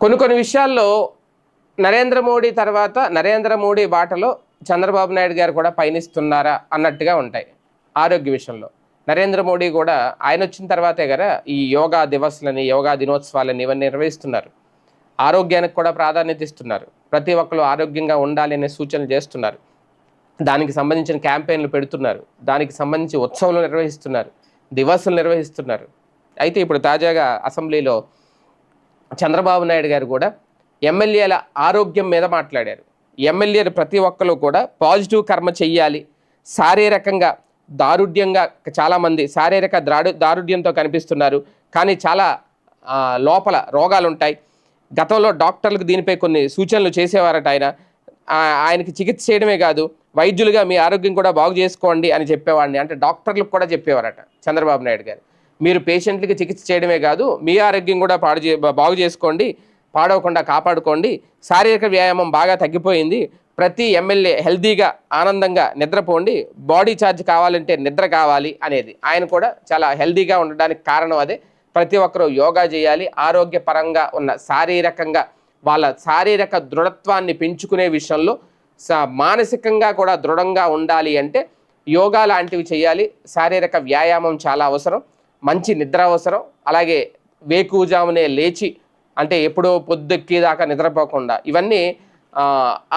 కొన్ని కొన్ని విషయాల్లో నరేంద్ర మోడీ తర్వాత నరేంద్ర మోడీ బాటలో చంద్రబాబు నాయుడు గారు కూడా పయనిస్తున్నారా అన్నట్టుగా ఉంటాయి ఆరోగ్య విషయంలో. నరేంద్ర మోడీ కూడా ఆయన వచ్చిన తర్వాతే కదా ఈ యోగా దివస్లని యోగా దినోత్సవాలని ఇవన్నీ నిర్వహిస్తున్నారు. ఆరోగ్యానికి కూడా ప్రాధాన్యత ఇస్తున్నారు. ప్రతి ఒక్కరు ఆరోగ్యంగా ఉండాలి అనే సూచనలు చేస్తున్నారు. దానికి సంబంధించిన క్యాంపెయిన్లు పెడుతున్నారు. దానికి సంబంధించి ఉత్సవాలు నిర్వహిస్తున్నారు. దివసులు నిర్వహిస్తున్నారు. అయితే ఇప్పుడు తాజాగా అసెంబ్లీలో చంద్రబాబు నాయుడు గారు కూడా ఎమ్మెల్యేల ఆరోగ్యం మీద మాట్లాడారు. ఎమ్మెల్యేలు ప్రతి ఒక్కరు కూడా పాజిటివ్ కర్మ చెయ్యాలి. శారీరకంగా దారుఢ్యంగా చాలామంది శారీరక దారు దారుఢ్యంతో కనిపిస్తున్నారు. కానీ చాలా లోపల రోగాలు ఉంటాయి గతంలో డాక్టర్లకు దీనిపై కొన్ని సూచనలు చేసేవారట ఆయన. ఆయనకి చికిత్స చేయడమే కాదు వైద్యులుగా మీ ఆరోగ్యం కూడా బాగు చేసుకోండి అని చెప్పేవాడిని. అంటే డాక్టర్లకు కూడా చెప్పేవారట చంద్రబాబు నాయుడు గారు. మీరు పేషెంట్లకి చికిత్స చేయడమే కాదు మీ ఆరోగ్యం కూడా పాడు చే బాగు చేసుకోండి పాడవకుండా కాపాడుకోండి. శారీరక వ్యాయామం బాగా తగ్గిపోయింది. ప్రతి ఎమ్మెల్యే హెల్తీగా ఆనందంగా నిద్రపోండి. బాడీ ఛార్జ్ కావాలంటే నిద్ర కావాలి అనేది. ఆయన కూడా చాలా హెల్దీగా ఉండడానికి కారణం అదే. ప్రతి ఒక్కరూ యోగా చేయాలి. ఆరోగ్యపరంగా ఉన్న శారీరకంగా వాళ్ళ శారీరక దృఢత్వాన్ని పెంచుకునే విషయంలో స- మానసికంగా కూడా దృఢంగా ఉండాలి అంటే యోగా లాంటివి చేయాలి. శారీరక వ్యాయామం చాలా అవసరం. మంచి నిద్ర అవసరం అలాగే వేకువజామునే లేచి అంటే ఎప్పుడో పొద్దుక్కేదాకా నిద్రపోకుండా ఇవన్నీ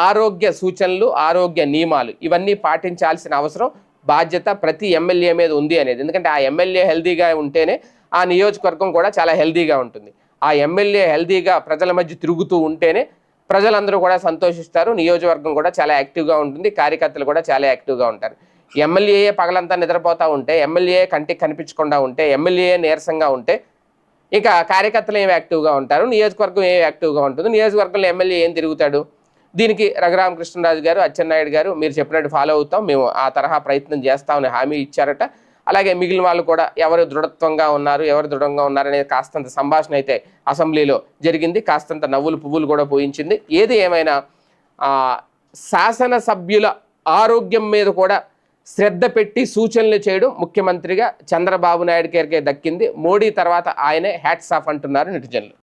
ఆరోగ్య సూచనలు ఆరోగ్య నియమాలు ఇవన్నీ పాటించాల్సిన అవసరం బాధ్యత ప్రతి ఎమ్మెల్యే మీద ఉంది అనేది. ఎందుకంటే ఆ ఎమ్మెల్యే హెల్దీగా ఉంటేనే ఆ నియోజకవర్గం కూడా చాలా హెల్దీగా ఉంటుంది. ఆ ఎమ్మెల్యే హెల్దీగా ప్రజల మధ్య తిరుగుతూ ఉంటేనే ప్రజలందరూ కూడా సంతోషిస్తారు నియోజకవర్గం కూడా చాలా యాక్టివ్గా ఉంటుంది కార్యకర్తలు కూడా చాలా యాక్టివ్గా ఉంటారు. ఎమ్మెల్యే పగలంతా నిద్రపోతూ ఉంటే ఎమ్మెల్యే కంటికి కనిపించకుండా ఉంటే ఎమ్మెల్యే నీరసంగా ఉంటే ఇంకా కార్యకర్తలు ఏం యాక్టివ్గా ఉంటారు? నియోజకవర్గం ఏం యాక్టివ్గా ఉంటుంది? నియోజకవర్గంలో ఎమ్మెల్యే ఏం తిరుగుతాడు? దీనికి రఘురామకృష్ణరాజు గారు అచ్చెన్నాయుడు గారు మీరు చెప్పినట్టు ఫాలో అవుతాం. మేము ఆ తరహా ప్రయత్నం చేస్తామని హామీ ఇచ్చారట. అలాగే మిగిలిన వాళ్ళు కూడా ఎవరు దృఢత్వంగా ఉన్నారు ఎవరు దృఢంగా ఉన్నారు అనేది కాస్తంత సంభాషణ అయితే అసెంబ్లీలో జరిగింది. కాస్తంత నవ్వులు పువ్వులు కూడా పోయించింది. ఏది ఏమైనా శాసనసభ్యుల ఆరోగ్యం మీద కూడా శ్రద్ధ పెట్టి సూచనలు చేయడం ముఖ్యమంత్రిగా చంద్రబాబు నాయుడు గారికే దక్కింది. మోడీ తర్వాత ఆయనే హ్యాట్స్ ఆఫ్ అంటున్నారు నెటిజన్లు.